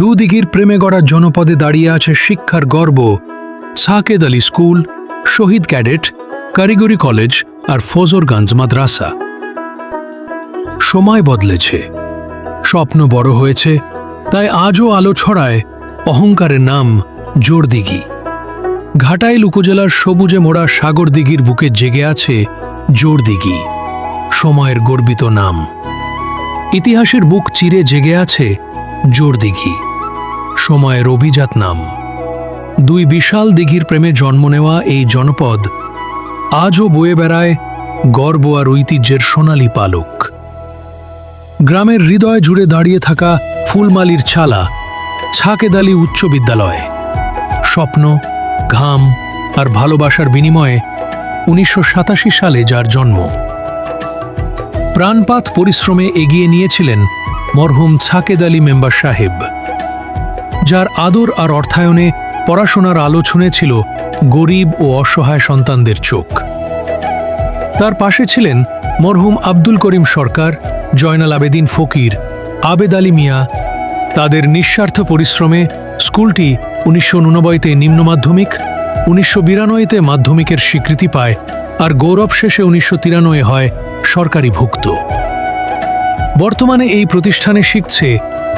দুদিঘির প্রেমে গড়া জনপদে দাঁড়িয়ে আছে শিক্ষার গর্ব সাকেদ আলী স্কুল, শহীদ ক্যাডেট, কারিগরি কলেজ আর ফজরগঞ্জ মাদ্রাসা। সময় বদলেছে, স্বপ্ন বড় হয়েছে, তাই আজও আলো ছড়ায় অহংকারের নাম জোরদিঘি। ঘাটাইল উপজেলার সবুজে মোড়া সাগর দিঘির বুকে জেগে আছে জোরদিঘি, সময়ের গর্বিত নাম। ইতিহাসের বুক চিরে জেগে আছে জোরদিঘি সময় অভিজাত নাম। দুই বিশাল দিঘির প্রেমে জন্ম নেওয়া এই জনপদ আজও বয়ে বেড়ায় গর্ব আর ঐতিহ্যের সোনালী পালক। গ্রামের হৃদয় জুড়ে দাঁড়িয়ে থাকা ফুলমালির ছালা, ছাকেদালি উচ্চ বিদ্যালয়। স্বপ্ন, ঘাম আর ভালোবাসার বিনিময়ে উনিশশো সাতাশি সালে যার জন্ম। প্রাণপাত পরিশ্রমে এগিয়ে নিয়েছিলেন মরহুম ছাকেদ আলী মেম্বার সাহেব, যার আদর আর অর্থায়নে পড়াশোনার আলো ছুঁয়েছিল গরিব ও অসহায় সন্তানদের চোখ। তার পাশে ছিলেন মরহুম আব্দুল করিম সরকার, জয়নাল আবেদিন ফকির, আবেদ আলী মিয়া। তাদের নিঃস্বার্থ পরিশ্রমে স্কুলটি উনিশশো তে নিম্ন মাধ্যমিক, উনিশশো বিরানব্বইতে মাধ্যমিকের স্বীকৃতি পায় আর গৌরব শেষে উনিশশো তিরানব্বই হয় সরকারি ভুক্ত। বর্তমানে এই প্রতিষ্ঠানে শিখছে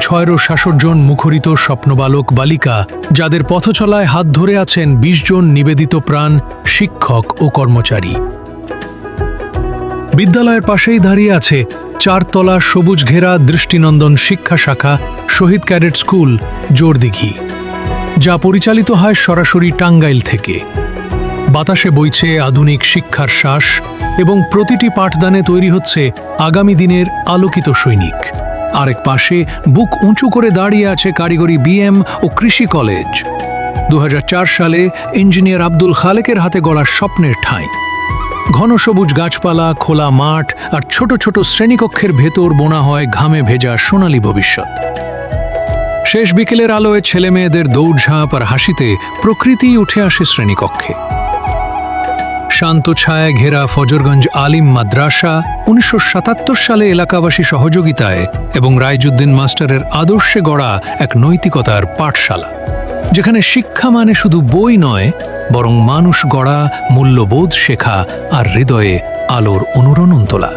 ছয়রো শাসট জন মুখরিত স্বপ্নবালক বালিকা, যাদের পথচলায় হাত ধরে আছেন ২০ জন নিবেদিত প্রাণ, শিক্ষক ও কর্মচারী। বিদ্যালয়ের পাশেই দাঁড়িয়ে আছে চারতলা সবুজ ঘেরা দৃষ্টিনন্দন শিক্ষা শাখা, শহীদ ক্যাডেট স্কুল, জোরদিঘি, যা পরিচালিত হয় সরাসরি টাঙ্গাইল থেকে। বাতাসে বইছে আধুনিক শিক্ষার শ্বাস এবং প্রতিটি পাঠদানে তৈরি হচ্ছে আগামী দিনের আলোকিত সৈনিক। আরেক পাশে বুক উঁচু করে দাঁড়িয়ে আছে কারিগরি বিএম ও কৃষি কলেজ। দু হাজার চার সালে ইঞ্জিনিয়ার আব্দুল খালেকের হাতে গড়া স্বপ্নের ঠাঁই। ঘন সবুজ গাছপালা, খোলা মাঠ আর ছোট ছোট শ্রেণীকক্ষের ভেতর বোনা হয় ঘামে ভেজা সোনালী ভবিষ্যৎ। শেষ বিকেলের আলোয় ছেলে মেয়েদের দৌড়ঝাঁপ আর হাসিতে প্রকৃতি উঠে আসে শ্রেণীকক্ষে। শান্ত ছায়া ঘেরা ফজরগঞ্জ আলিম মাদ্রাসা উনিশশো সাতাত্তর সালে এলাকাবাসী সহযোগিতায় এবং রায়জুদ্দিন মাস্টারের আদর্শে গড়া এক নৈতিকতার পাঠশালা, যেখানে শিক্ষা মানে শুধু বই নয়, বরং মানুষ গড়া, মূল্যবোধ শেখা আর হৃদয়ে আলোর অনুরণন তোলা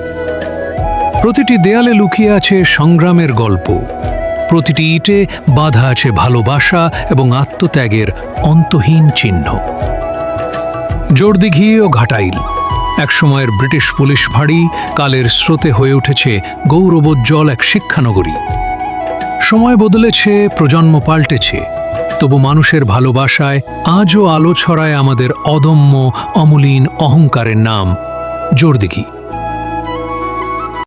প্রতিটি দেয়ালে লুকিয়ে আছে সংগ্রামের গল্প, প্রতিটি ইটে বাধা আছে ভালোবাসা এবং আত্মত্যাগের অন্তহীন চিহ্ন। জোরদিঘি ও ঘাটাইল। একসময়ের ব্রিটিশ পুলিশ ফাঁড়ি কালের স্রোতে হয়ে উঠেছে গৌরবোজ্জ্বল এক শিক্ষানগরী। সময় বদলেছে, প্রজন্ম পাল্টেছে, তবু মানুষের ভালোবাসায় আজও আলো ছড়ায় আমাদের অদম্য, অমলিন অহংকারের নাম, জোরদিঘি।